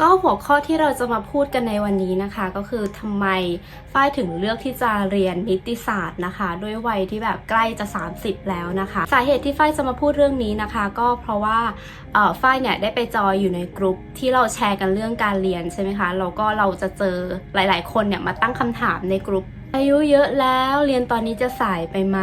ก็หัวข้อที่เราจะมาพูดกันในวันนี้นะคะ ก็คือทำไมฝ้ายถึงเลือกที่จะเรียนนิติศาสตร์นะคะ ด้วยวัยที่แบบใกล้จะ 30 แล้วนะคะ สาเหตุที่ฝ้ายจะมาพูดเรื่องนี้นะคะ ก็เพราะว่าฝ้ายเนี่ยได้ไปจอยอยู่ในกลุ่มที่เราแชร์กันเรื่องการเรียนใช่ไหมคะแล้วก็เราจะเจอหลาย ๆ คนเนี่ยมาตั้งคำถามในกลุ่ม อายุเยอะแล้วเรียนตอนนี้จะสายไปไหม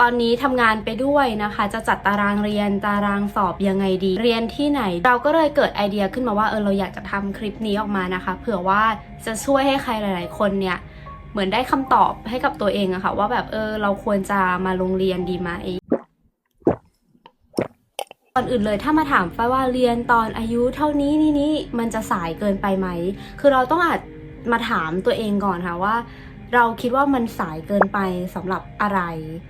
ตอนนี้ทำงานไปด้วยนะคะ จะจัดตารางเรียนตารางสอบยังไงดี เรียนที่ไหน เราก็เลยเกิดไอเดียขึ้นมาว่าเออเราอยากจะทำคลิปนี้ออกมานะคะ เผื่อว่าจะช่วยให้ใครหลาย ๆ คนเนี่ยเหมือนได้คำตอบให้กับตัวเองอะค่ะ ว่าแบบเออเราควรจะมาโรงเรียนดีไหมก่อนอื่นเลยถ้ามาถามฝ้ายว่าเรียนตอนอายุเท่านี้นี่นี่มันจะสายเกินไปไหม คือเราต้องอาจมาถามตัวเองก่อนค่ะว่า เราคิดว่ามันสายเกินไปสำหรับอะไร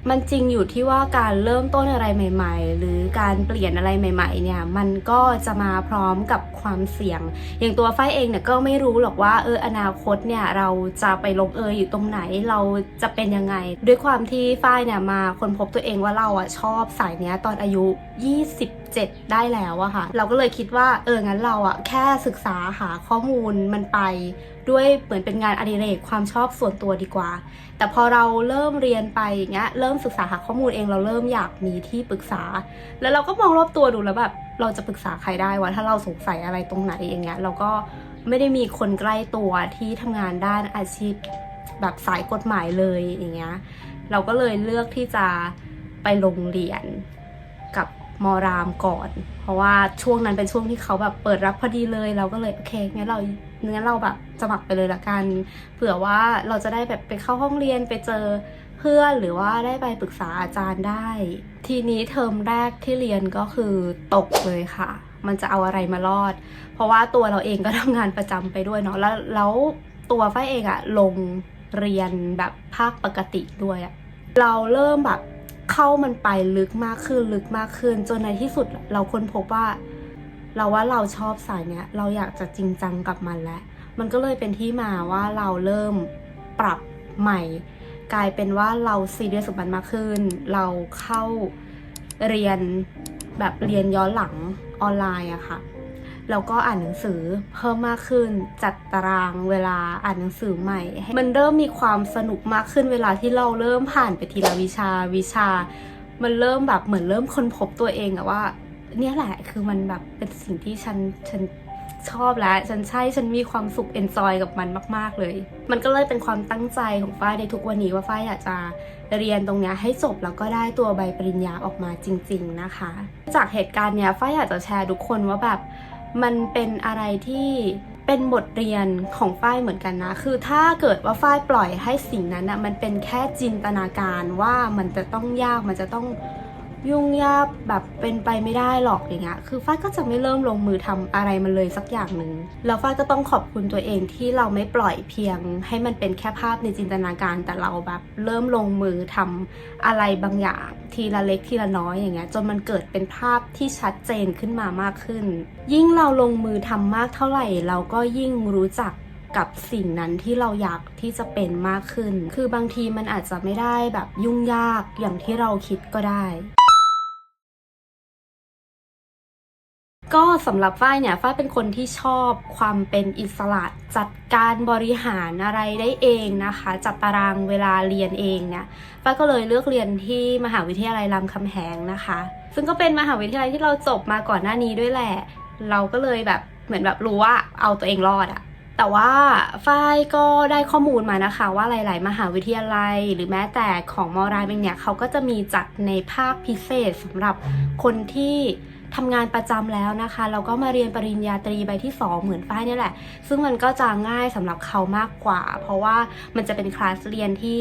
มันจริงอยู่ที่ว่าการเริ่มต้นอะไรใหม่ ๆ หรือการเปลี่ยนอะไรใหม่ ๆ เนี่ย มันก็จะมาพร้อมกับความเสี่ยง อย่างตัวฝ้ายเองเนี่ยก็ไม่รู้หรอกว่าเอออนาคตเนี่ยเราจะไปลงเอยอยู่ตรงไหนเราจะเป็นยังไง ด้วยความที่ฝ้ายเนี่ยมาคนพบตัวเองว่าเราอะชอบสายเนี้ยตอนอายุ27ได้แล้วอะค่ะ เราก็เลยคิดว่าเอองั้นเราอะแค่ศึกษาหาข้อมูลมันไป ด้วยเหมือนเป็นงานอดิเรกความชอบส่วนตัวดีกว่า แต่พอเราเริ่มเรียนไปอย่างเงี้ยเริ่มศึกษาหาข้อมูลเองเราเริ่มอยากมีที่ปรึกษา แล้วเราก็มองรอบตัวดูแล้วแบบเราจะปรึกษาใครได้วะถ้าเราสงสัยอะไรตรงไหนอย่างเงี้ยเราก็ไม่ได้มีคนใกล้ตัวที่ทำงานด้านอาชีพแบบสายกฎหมายเลยอย่างเงี้ยเราก็เลยเลือกที่จะไปโรงเรียนกับ มอรามก่อน เพราะว่าช่วงนั้นเป็นช่วงที่เขาแบบเปิดรับพอดีเลย เราก็เลยโอเคงั้นเรางั้นเราแบบสมัครไปเลยละกัน เผื่อว่าเราจะได้แบบไปเข้าห้องเรียนไปเจอเพื่อนหรือว่าได้ไปปรึกษาอาจารย์ได้ ทีนี้เทอมแรกที่เรียนก็คือตกเลยค่ะ มันจะเอาอะไรมารอด เพราะว่าตัวเราเองก็ทำงานประจำไปด้วยเนาะแล้วแล้วตัวฝ้ายเองอะลงเรียนแบบภาคปกติด้วยอะเราเริ่มแบบ เข้ามันไปลึกมากขึ้นลึกมากขึ้น จนในที่สุดเราค้นพบว่า เราว่าเราชอบสายเนี้ยเราอยากจะจริงจังกับมันแล้ว มันก็เลยเป็นที่มาว่าเราเริ่มปรับใหม่ กลายเป็นว่าเราซีเรียสกับมันมากขึ้น เราเข้าเรียนแบบเรียนย้อนหลังออนไลน์อะค่ะ แล้วก็อ่านหนังสือเพิ่มมากขึ้น จัดตารางเวลาอ่านหนังสือใหม่ให้มันเริ่มมีความสนุกมากขึ้นเวลาที่เราเริ่มผ่านไปทีละวิชาวิชา มันเริ่มแบบเหมือนเริ่มค้นพบตัวเองอะว่า เนี่ยแหละคือมันแบบเป็นสิ่งที่ฉันฉันชอบแล้วฉันใช่ฉันมีความสุขเอนจอยกับมันมาก ๆ เลย มันก็เลยเป็นความตั้งใจของฝ้ายในทุกวันนี้ว่าฝ้ายอยากจะเรียนตรงนี้ให้จบแล้วก็ได้ตัวใบปริญญาออกมาจริง ๆ นะคะ จากเหตุการณ์เนี้ยฝ้ายอยากจะแชร์ทุกคนว่าแบบ มันเป็นอะไรที่เป็นบทเรียนของฝ้ายเหมือนกันนะ คือถ้าเกิดว่าฝ้ายปล่อยให้สิ่งนั้นนะมันเป็นแค่จินตนาการว่ามันจะต้องยากมันจะต้อง ยุ่งยากแบบเป็นไปไม่ได้หรอกอย่างเงี้ย คือฝ้ายก็จะไม่เริ่มลงมือทำอะไรมันเลยสักอย่างหนึ่ง แล้วฝ้ายก็ต้องขอบคุณตัวเองที่เราไม่ปล่อยเพียง ให้มันเป็นแค่ภาพในจินตนาการ แต่เราแบบเริ่มลงมือทำอะไรบางอย่างทีละเล็กทีละน้อยอย่างเงี้ย จนมันเกิดเป็นภาพที่ชัดเจนขึ้นมามากขึ้น ยิ่งเราลงมือทำมากเท่าไหร่ เราก็ยิ่งรู้จักกับสิ่งนั้นที่เราอยากที่จะเป็นมากขึ้น คือบางทีมันอาจจะไม่ได้แบบยุ่งยากอย่างที่เราคิดก็ได้ ก็สำหรับฝ้ายเนี่ยฝ้ายเป็นคนที่ชอบความเป็นอิสระจัดการบริหารอะไรได้เองนะคะ จัดตารางเวลาเรียนเองเนี่ยฝ้ายก็เลยเลือกเรียนที่มหาวิทยาลัยรามคำแหงนะคะ ซึ่งก็เป็นมหาวิทยาลัยที่เราจบมาก่อนหน้านี้ด้วยแหละ เราก็เลยแบบเหมือนแบบรู้ว่าเอาตัวเองรอดอะแต่ว่าฝ้ายก็ได้ข้อมูลมานะคะว่าหลาย ๆ มหาวิทยาลัย หรือแม้แต่ของมอรามเองเนี่ยเขาก็จะมีจัดในภาคพิเศษสำหรับคนที่ ทำงานประจำแล้วนะคะแล้วก็มาเรียนปริญญาตรีใบที่ 2 เหมือนฝ้ายนี่แหละ ซึ่งมันก็จะง่ายสำหรับเขามากกว่า เพราะว่ามันจะเป็นคลาสเรียนที่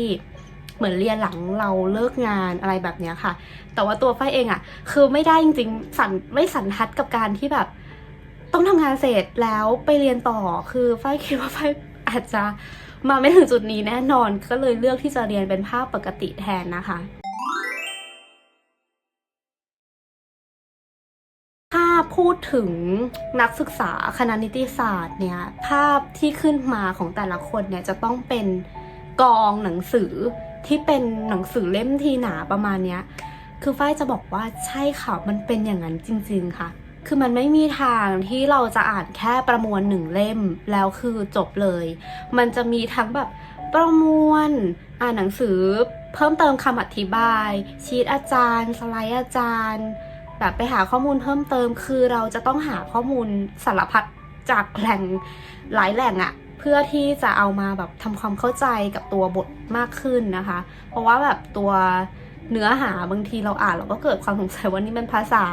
เหมือนเรียนหลังเราเลิกงานอะไรแบบนี้ค่ะ แต่ว่าตัวฝ้ายเองอะ่ะ คือไม่ได้จริงๆสันไม่สันทัดกับการที่แบบ ต้องทำงานเสร็จแล้วไปเรียนต่อคือฝ้ายคิดว่าฝ้ายอาจจะมาไม่ถึงจุดนี้แน่นอนก็เลยเลือกที่จะเรียนเป็นภาพปกติแทนนะคะ พูดถึงนักศึกษาคณะนิติศาสตร์เนี่ยภาพที่ขึ้นมาของแต่ละคนเนี่ยจะต้องเป็นกองหนังสือที่เป็นหนังสือเล่มทีหนาประมาณเนี้ยคือฝ้ายจะบอกว่าใช่ค่ะมันเป็นอย่างนั้นจริง ๆ ค่ะ คือมันไม่มีทางที่เราจะอ่านแค่ประมวลหนึ่งเล่มแล้วคือจบเลย มันจะมีทั้งแบบประมวลอ่านหนังสือเพิ่มเติมคำอธิบาย ชีตอาจารย์ สไลด์อาจารย์ แบบไปหาข้อมูลเพิ่มเติม คือเราจะต้องหาข้อมูลสารพัดจากแหล่งหลายแหล่งอะเพื่อที่จะเอามาแบบทำความเข้าใจกับตัวบทมากขึ้นนะคะ เพราะว่าแบบตัวเนื้อหาบางทีเราอ่านเราก็เกิดความสงสัยว่านี่เป็นภาษา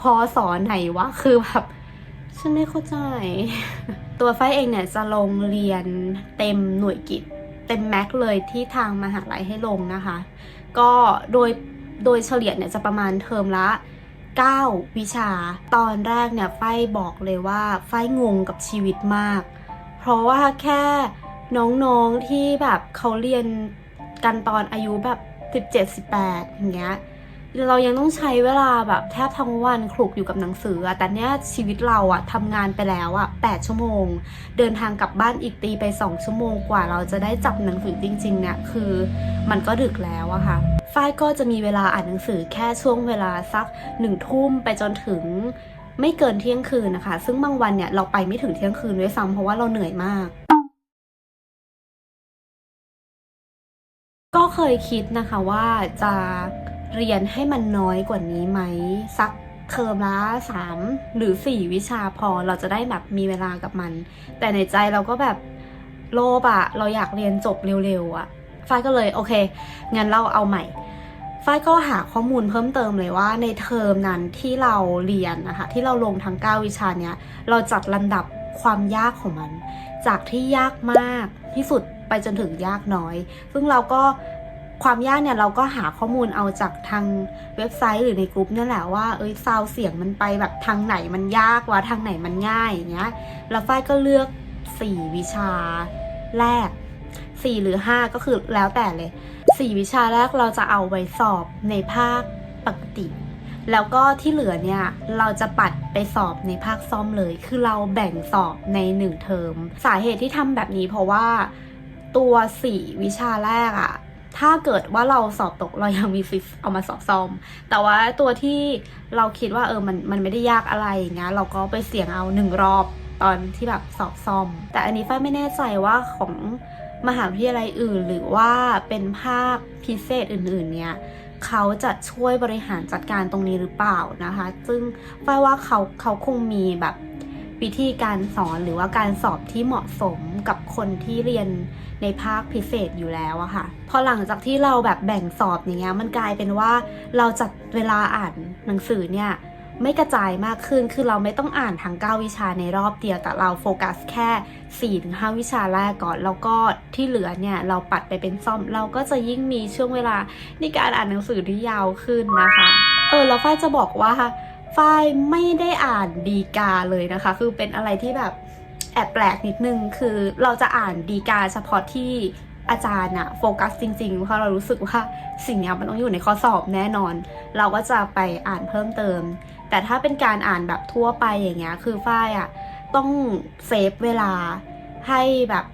พอสอนไหนวะคือแบบฉันไม่เข้าใจ ตัวไฟเองเนี่ยจะลงเรียนเต็มหน่วยกิจ เต็มแม็กเลยที่ทางมหาลัยให้ลงนะคะ ก็โดยโดยเฉลี่ยเนี่ยจะประมาณเทอมละ 9 วิชา ตอนแรกเนี่ยไฟบอกเลยว่าไฟงงกับชีวิตมาก เพราะว่าแค่น้องๆที่แบบเขาเรียนกันตอนอายุแบบ 17-18 อย่างเงี้ยเรายังต้องใช้เวลาแบบแทบทั้งวันคลุกอยู่กับหนังสืออะแต่เนี้ยชีวิตเราอะทำงานไปแล้วอะ8ชั่วโมง เดินทางกลับบ้านอีกตีไป 2 ชั่วโมงกว่าเราจะได้จับหนังสือจริง ๆ เนี่ยคือมันก็ดึกแล้วอะค่ะ ฝ้ายก็จะมีเวลาอ่านหนังสือแค่ช่วงเวลาสักหนึ่งทุ่มไปจนถึงไม่เกินเที่ยงคืนนะคะ ซึ่งบางวันเนี่ยเราไปไม่ถึงเที่ยงคืนด้วยซ้ำเพราะว่าเราเหนื่อยมาก ก็เคยคิดนะคะว่าจะเรียนให้มันน้อยกว่านี้ไหมสักเทอมละสามหรือสี่วิชาพอเราจะได้แบบมีเวลากับมัน แต่ในใจเราก็แบบโลภอะเราอยากเรียนจบเร็วๆอะ ฝ้ายก็เลยโอเคงั้นเราเอาใหม่ฝ้ายก็หาข้อมูลเพิ่มเติมเลยว่าในเทอมนั้นที่เราเรียนนะคะที่เราลงทั้ง 9 วิชาเนี้ยเราจัดลำดับความยากของมัน จากที่ยากมากที่สุดไปจนถึงยากน้อย ซึ่งเราก็ความยากเนี่ยเราก็หาข้อมูลเอาจากทางเว็บไซต์หรือในกลุ่มนั่นแหละว่าเอ้ยซาวเสียงมันไปแบบทางไหนมันยากวะทางไหนมันง่ายอย่างเงี้ยแล้วฝ้ายก็เลือก 4 วิชาแรก 4 หรือ 5 ก็คือแล้วแต่เลย 4 วิชาแรกเราจะเอาไว้สอบในภาคปกติ แล้วก็ที่เหลือเนี่ย เราจะปัดไปสอบในภาคซ่อมเลย คือเราแบ่งสอบใน 1 เทอม สาเหตุที่ทำแบบนี้เพราะว่าตัว 4 วิชาแรกอะถ้าเกิดว่าเราสอบตกเรายังมีสิทธิ์เอามาสอบซ่อม แต่ว่าตัวที่เราคิดว่าเออมันมันไม่ได้ยากอะไรอย่างเงี้ยเราก็ไปเสี่ยงเอาหนึ่งรอบตอนที่แบบสอบซ่อม แต่อันนี้ฝ้ายไม่แน่ใจว่าของ มหาวิทยาลัยอื่น หรือว่าเป็นภาคพิเศษอื่นๆ เนี่ยเขาจะช่วยบริหารจัดการตรงนี้หรือเปล่านะคะ ซึ่งฝ้ายว่าเขาเขาคงมีแบบวิธีการสอนหรือว่าการสอบที่เหมาะสมกับคนที่เรียนในภาคพิเศษอยู่แล้วอะค่ะ พอหลังจากที่เราแบบแบ่งสอบอย่างเงี้ยมันกลายเป็นว่าเราจัดเวลาอ่านหนังสือเนี่ย ไม่กระจายมากขึ้น คือเราไม่ต้องอ่านทั้ง 9 วิชาในรอบเดียว แต่เราโฟกัสแค่ 4-5 วิชาแรกก่อน แล้วก็ที่เหลือเนี่ยเราปัดไปเป็นซ่อม เราก็จะยิ่งมีช่วงเวลาในการอ่านหนังสือที่ยาวขึ้นนะคะ เออ แล้วฝ้ายจะบอกว่าฝ้ายไม่ได้อ่านดีกาเลยนะคะ คือเป็นอะไรที่แบบแอบแปลกนิดนึง คือเราจะอ่านดีกาเฉพาะที่อาจารย์อะโฟกัสจริงๆ เพราะเรารู้สึกว่าสิ่งเนี้ยมันต้องอยู่ในข้อสอบแน่นอน เราก็จะไปอ่านเพิ่มเติม แต่ถ้าเป็นการอ่านแบบทั่วไปอย่างเงี้ย คือฝ้ายอะต้องเซฟเวลาให้แบบ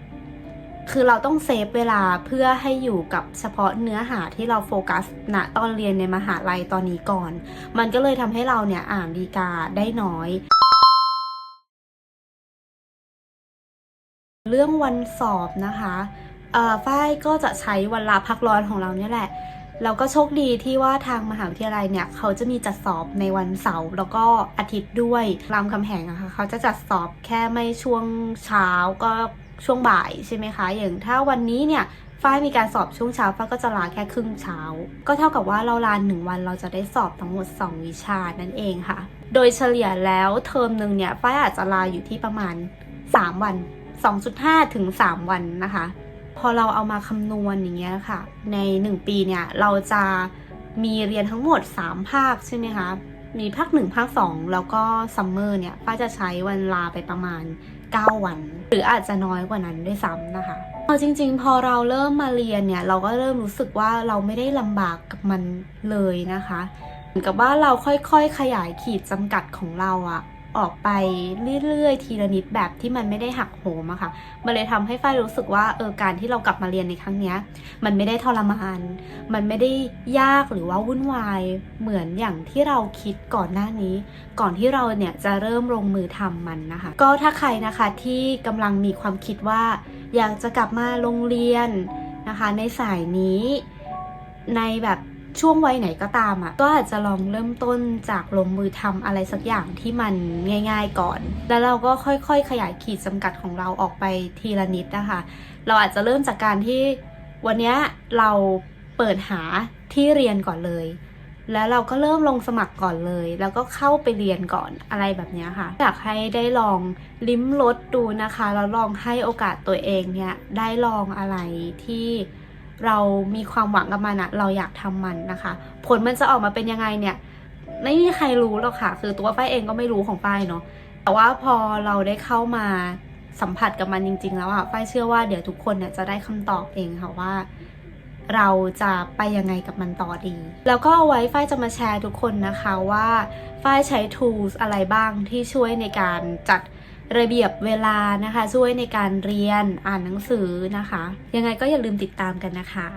คือเราต้องเซฟเวลาเพื่อให้อยู่กับเฉพาะเนื้อหาที่เราโฟกัสณตอนเรียนในมหาลัยตอนนี้ก่อน มันก็เลยทำให้เราเนี่ยอ่านดีกาได้น้อยเรื่องวันสอบนะคะ เอ่อ ฝ้ายก็จะใช้วันลาพักร้อนของเราเนี่ยแหละ แล้วก็โชคดีที่ว่าทางมหาวิทยาลัยเนี่ยเขาจะมีจัดสอบในวันเสาร์แล้วก็อาทิตย์ด้วยรามคำแหงอะค่ะเขาจะจัดสอบแค่ไม่ช่วงเช้าก็ช่วงบ่ายใช่ไหมคะ อย่างถ้าวันนี้เนี่ยฝ้ายมีการสอบช่วงเช้าฝ้ายก็จะลาแค่ครึ่งเช้า ก็เท่ากับว่าเราลาหนึ่งวันเราจะได้สอบทั้งหมด 2 วิชานั่นเองค่ะ โดยเฉลี่ยแล้วเทอมหนึ่งเนี่ยฝ้ายอาจจะลาอยู่ที่ประมาณ 3 วัน 2.5 ถึง 3 วันนะคะ พอเราเอามาคำนวณอย่างเงี้ยค่ะ ใน 1 ปีเนี่ยเราจะมีเรียนทั้งหมด 3 ภาคใช่ไหมคะมีภาค1ภาค2แล้วก็ซัมเมอร์เนี่ยป้าจะใช้วันลาไปประมาณ 9 วัน หรืออาจจะน้อยกว่านั้นด้วยซ้ำนะคะเอาจริง ๆ พอเราเริ่มมาเรียนเนี่ยเราก็เริ่มรู้สึกว่าเราไม่ได้ลำบากกับมันเลยนะคะเหมือนกับว่าเราค่อยๆขยายขีดจำกัดของเราอะ ออกไปเรื่อยๆ ทีละนิดแบบที่มันไม่ได้หักโหมอะค่ะ มันเลยทำให้ฝ้ายรู้สึกว่าเออการที่เรากลับมาเรียนในครั้งเนี้ย มันไม่ได้ทรมาน มันไม่ได้ยากหรือว่าวุ่นวายเหมือนอย่างที่เราคิดก่อนหน้านี้ ก่อนที่เราเนี่ยจะเริ่มลงมือทำมันนะคะ ก็ถ้าใครนะคะที่กำลังมีความคิดว่า อยากจะกลับมาโรงเรียนนะคะ ในสายนี้ในแบบ ช่วงวัยไหนก็ตามอะ่ะก็อาจจะลองเริ่มต้นจากลงมือทำอะไรสักอย่างที่มันง่าย ๆก่อน แล้วเราก็ค่อยๆ ขยายขีดจำกัดของเราออกไปทีละนิดนะคะ เราอาจจะเริ่มจากการที่วันนี้เราเปิดหาที่เรียนก่อนเลย แล้วเราก็เริ่มลงสมัครก่อนเลย แล้วก็เข้าไปเรียนก่อนอะไรแบบนี้ค่ะ อยากให้ได้ลองลิ้มรสดูนะคะ แล้วลองให้โอกาสตัวเองเนี่ยได้ลองอะไรที่ เรามีความหวังกับมันอะเราอยากทำมันนะคะ ผลมันจะออกมาเป็นยังไงเนี่ย ไม่มีใครรู้หรอกค่ะ คือตัวฝ้ายเองก็ไม่รู้ของฝ้ายเนาะแต่ว่าพอเราได้เข้ามาสัมผัสกับมันจริง ๆ แล้วอะฝ้ายเชื่อว่าเดี๋ยวทุกคนเนี่ยจะได้คำตอบเองค่ะว่าเราจะไปยังไงกับมันต่อดี แล้วก็เอาไว้ฝ้ายจะมาแชร์ทุกคนนะคะว่าฝ้ายใช้ tools อะไรบ้างที่ช่วยในการจัด ระเบียบเวลานะคะ ช่วยในการเรียนอ่านหนังสือนะคะ ยังไงก็อย่าลืมติดตามกันนะคะ